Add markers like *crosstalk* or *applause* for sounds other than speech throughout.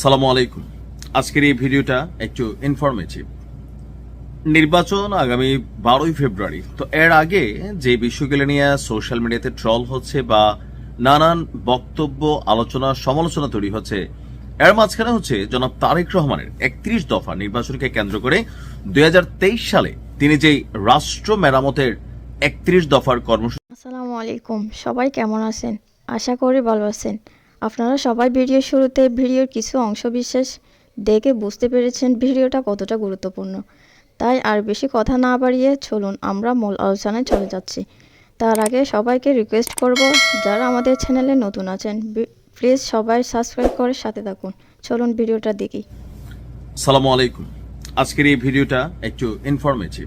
সালামু আলাইকুম। আজকের এই ভিডিওটা একটু ইনফরমেটিভ নির্বাচন আগামী বারোই ফেব্রুয়ারি। তো এর আগে যে বিষয়গুলো নিয়ে সোশ্যাল মিডিয়াতে ট্রল হচ্ছে বা নানান বক্তব্য, আলোচনা, সমালোচনা তৈরি হচ্ছে, এর মাঝখানে হচ্ছে জনাব তারেক রহমানের একত্রিশ দফা নির্বাচনকে কেন্দ্র করে দুই হাজার তেইশ সালে তিনি যেই রাষ্ট্র মেরামতের একত্রিশ দফার কর্মসূচি আসসালামু আলাইকুম। সবাই কেমন আছেন? আশা করি ভালো আছেন। আপনারা সবাই ভিডিওর শুরুতে ভিডিওর কিছু অংশ বিশেষ দেখে বুঝতে পেরেছেন ভিডিওটা কতটা গুরুত্বপূর্ণ। তাই আর বেশি কথা না বাড়িয়ে চলুন আমরা মূল আলোচনায় চলে যাচ্ছি। তার আগে সবাইকে রিকোয়েস্ট করব, যারা আমাদের চ্যানেলে নতুন আছেন প্লিজ সবাই সাবস্ক্রাইব করে সাথে থাকুন। চলুন ভিডিওটা দেখি। সালামু আলাইকুম। আজকের এই ভিডিওটা একটু ইনফরমেটিভ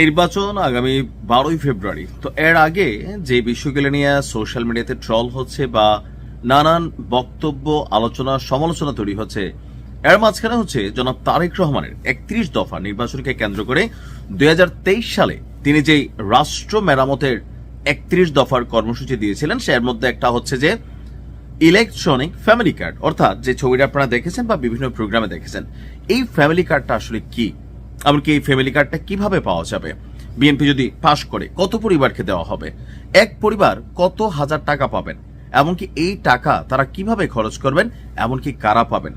নির্বাচন আগামী বারোই ফেব্রুয়ারি, তো এর আগে যে বিষয়গুলো নিয়ে সোশ্যাল মিডিয়াতে ট্রল হচ্ছে বা নানান বক্তব্য, আলোচনা, সমালোচনা তৈরি হচ্ছে। এর মাঝখানে হচ্ছে জনাব তারেক রহমানের একত্রিশ দফা নির্বাচনকে কেন্দ্র করে দুই হাজার তেইশ সালে তিনি যেই রাষ্ট্র মেরামতের একত্রিশ দফার কর্মসূচি দিয়েছিলেন, সে এর মধ্যে একটা হচ্ছে যে ইলেকট্রনিক ফ্যামিলি কার্ড, অর্থাৎ যে ছবিটা আপনারা দেখেছেন বা বিভিন্ন প্রোগ্রামে দেখেছেন, এই ফ্যামিলি কার্ডটা আসলে কি? এমনকি এই ফ্যামিলি কার্ডটা কীভাবে পাওয়া যাবে? বিএনপি যদি পাশ করে, কত পরিবারকে দেওয়া হবে? এক পরিবার কত হাজার টাকা পাবেন? এমনকি এই টাকা তারা কীভাবে খরচ করবেন, এমনকি কারা পাবেন?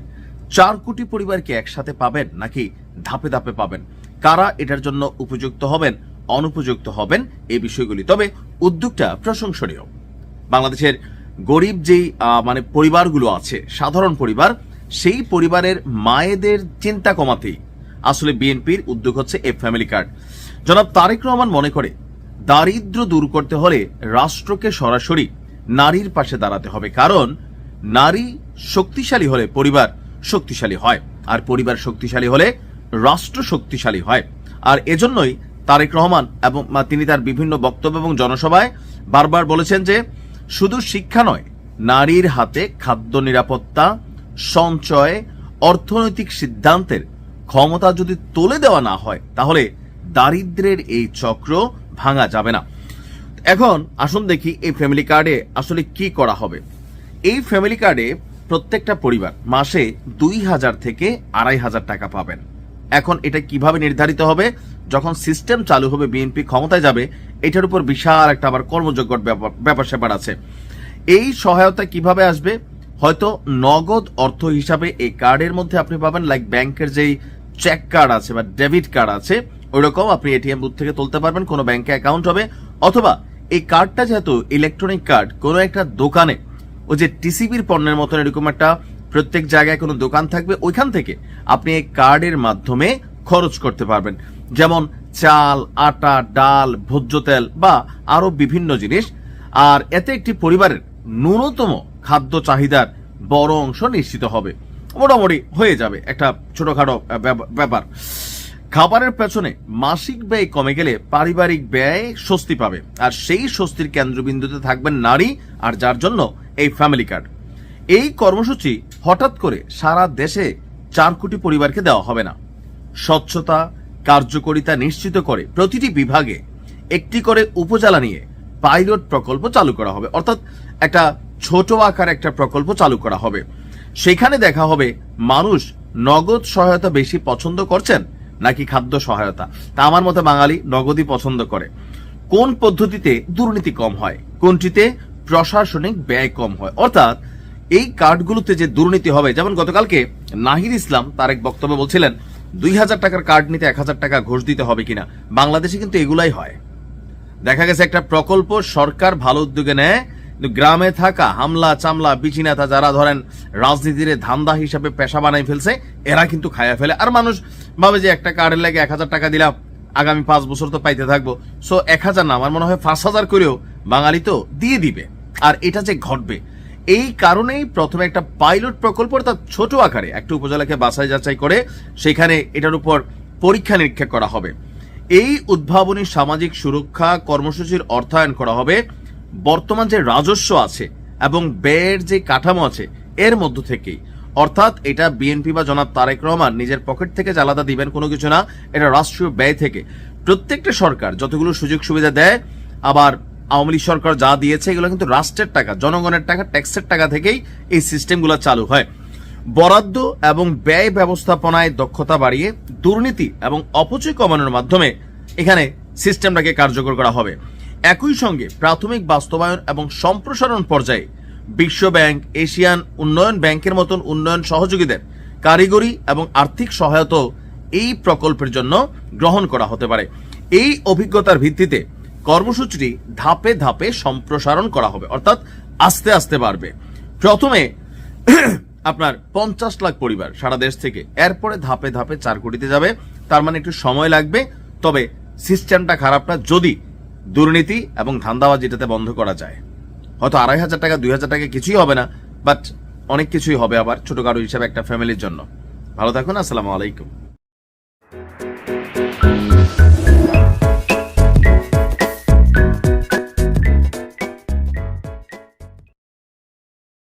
চার কোটি পরিবারকে একসাথে পাবেন, নাকি ধাপে ধাপে পাবেন? কারা এটার জন্য উপযুক্ত হবেন, অনুপযুক্ত হবেন, এই বিষয়গুলি? তবে উদ্যোগটা প্রশংসনীয়। বাংলাদেশের গরিব যেই মানে পরিবারগুলো আছে, সাধারণ পরিবার, সেই পরিবারের মায়েদের চিন্তা কমাতেই আসলে বিএনপির উদ্যোগ হচ্ছে এ ফ্যামিলি কার্ড। জনাব তারেক রহমান মনে করে দারিদ্র দূর করতে হলে রাষ্ট্রকে সরাসরি নারীর পাশে দাঁড়াতে হবে। কারণ নারী শক্তিশালী হলে পরিবার শক্তিশালী হয়, আর পরিবার শক্তিশালী হলে রাষ্ট্র শক্তিশালী হয়। আর এজন্যই তারেক রহমান এবং তিনি তার বিভিন্ন বক্তব্য এবং জনসভায় বারবার বলেছেন যে, শুধু শিক্ষা নয়, নারীর হাতে খাদ্য নিরাপত্তা, সঞ্চয়, অর্থনৈতিক সিদ্ধান্তের ক্ষমতা যদি তুলে দেওয়া না হয়, তাহলে দারিদ্রের এই চক্র ভাঙা যাবে না। এখন আসুন দেখি এই ফ্যামিলি কার্ডে আসলে কি করা হবে। এই ফ্যামিলি কার্ডে প্রত্যেকটা পরিবার মাসে দুই হাজার থেকে আড়াই হাজার টাকা পাবেন। এখন এটা কীভাবে নির্ধারিত হবে? যখন সিস্টেম চালু হবে বিএনপি ক্ষমতায় যাবে, এটার উপর বিশাল একটা আবার কর্মযোগ্য ব্যাপার স্যাপার আছে। এই সহায়তা কীভাবে আসবে? হয়তো নগদ অর্থ হিসাবে এই কার্ডের মধ্যে আপনি পাবেন লাইক ব্যাংকের যেই চেক কার্ড আছে বা ডেবিট কার্ড আছে, ওইরকম আপনি এটিএম বুথ থেকে তুলতে পারবেন, কোনো ব্যাংকে অ্যাকাউন্ট হবে, অথবা এই কার্ডটা যেহেতু ইলেকট্রনিক কার্ড কোনো একটা দোকানে, ওই যে টিসিবির পণ্যের মতন এরকম একটা প্রত্যেক জায়গায় কোনো দোকান থাকবে, ওইখান থেকে আপনি এই কার্ডের মাধ্যমে খরচ করতে পারবেন। যেমন চাল, আটা, ডাল, ভোজ্য তেল বা আরও বিভিন্ন জিনিস। আর এতে একটি পরিবারের ন্যূনতম খাদ্য চাহিদার বড় অংশ নিশ্চিত হবে। মোটামুটি হয়ে যাবে একটা ছোটখাটো ব্যাপার। খাবারের পেছনে মাসিক ব্যয় কমে গেলে পারিবারিক ব্যয় স্বস্তি পাবে। আর সেই স্বস্তির কেন্দ্রবিন্দুতে থাকবেন নারী, আর যার জন্য এই ফ্যামিলি কার্ড এই কর্মসূচি হঠাৎ করে সারা দেশে চার কোটি পরিবারকে দেওয়া হবে না। স্বচ্ছতা, কার্যকরিতা নিশ্চিত করে প্রতিটি বিভাগে একটি করে উপজেলা নিয়ে পাইলট প্রকল্প চালু করা হবে। অর্থাৎ একটা ছোট আকার একটা প্রকল্প চালু করা হবে। সেখানে দেখা হবে মানুষ নগদ সহায়তা বেশি পছন্দ করছেন নাকি খাদ্য সহায়তা? তা আমার মতে বাঙালি নগদই পছন্দ করে। কোন পদ্ধতিতে দুর্নীতি কম হয়? কোনটিতে প্রশাসনিক ব্যয় কম হয়? অর্থাৎ এই কার্ডগুলোতে যে দুর্নীতি হবে, যেমন গতকালকে নাহিদ ইসলাম তার এক বক্তব্য বলছিলেন, দুই হাজার টাকার কার্ড নিতে এক হাজার টাকা ঘোষ দিতে হবে কিনা? বাংলাদেশে কিন্তু এগুলাই হয়। দেখা গেছে একটা প্রকল্প সরকার ভালো উদ্যোগে নেয় গ্রামে থাকা হামলা, চামলা বিচিনেতা যারা ধরেন রাজনীতির ধান্দা হিসাবে পেশা বানাই ফেলছে, এরা কিন্তু খায়া ফেলে। আর মানুষ ভাবে যে একটা কার্ডের লাগে এক হাজার টাকা দিলাম, আগামী পাঁচ বছর তো পাইতে থাকব। সো এক হাজার না, আমার মনে হয় পাঁচ হাজার করেও বাঙালি তো দিয়ে দিবে। আর এটা যে ঘটবে, এই কারণেই প্রথমে একটা পাইলট প্রকল্প, অর্থাৎ ছোট আকারে একটা উপজেলাকে বাছাই যাচাই করে সেখানে এটার উপর পরীক্ষা নিরীক্ষা করা হবে। এই উদ্ভাবনী সামাজিক সুরক্ষা কর্মসূচির অর্থায়ন করা হবে। বর্তমান যে রাজস্ব আছে এবং ব্যয়ের যে কাঠামো আছে, এর মধ্য থেকেই। অর্থাৎ এটা বিএনপি বা জনাব তারেক রহমান নিজের পকেট থেকে আলাদা দিবেন কোনো কিছু না, এটা রাষ্ট্রীয় ব্যয় থেকে। প্রত্যেকটা সরকার যতগুলো সুযোগ সুবিধা দেয়, আবার আওয়ামী লীগ সরকার যা দিয়েছে, এগুলো কিন্তু রাষ্ট্রের টাকা, জনগণের টাকা, ট্যাক্সের টাকা থেকেই এই সিস্টেমগুলো চালু হয়। বরাদ্দ এবং ব্যয় ব্যবস্থাপনায় দক্ষতা বাড়িয়ে দুর্নীতি এবং অপচয় কমানোর মাধ্যমে এখানে সিস্টেমটাকে কার্যকর করা হবে। একই সঙ্গে প্রাথমিক বাস্তবায়ন এবং সম্প্রসারণ পর্যায়ে বিশ্ব ব্যাংক, এশিয়ান উন্নয়ন ব্যাংকের মতন উন্নয়ন সহযোগীদের কারিগরি এবং আর্থিক সহায়তা এই প্রকল্পের জন্য গ্রহণ করা হতে পারে। এই অভিজ্ঞতার ভিত্তিতে কর্মসূচিটি ধাপে ধাপে সম্প্রসারণ করা হবে, অর্থাৎ আস্তে আস্তে বাড়বে। প্রথমে *clears throat* আপনার পঞ্চাশ লাখ পরিবার সারা দেশ থেকে এরপরে ধাপে ধাপে চার কোটিতে যাবে, তার মানে একটু সময় লাগবে। তবে সিস্টেমটা খারাপ না। যদি দুর্নীতি এবং ধান্দাবাজিটাতে বন্ধ করা যায়। হয়তো আড়াই হাজার টাকা, দুই হাজার টাকা কিছুই হবে না, বাট অনেক কিছুই হবে আবার ছোটোখাটো হিসাবে একটা ফ্যামিলির জন্য। ভালো থাকুন, আসসালামু আলাইকুম।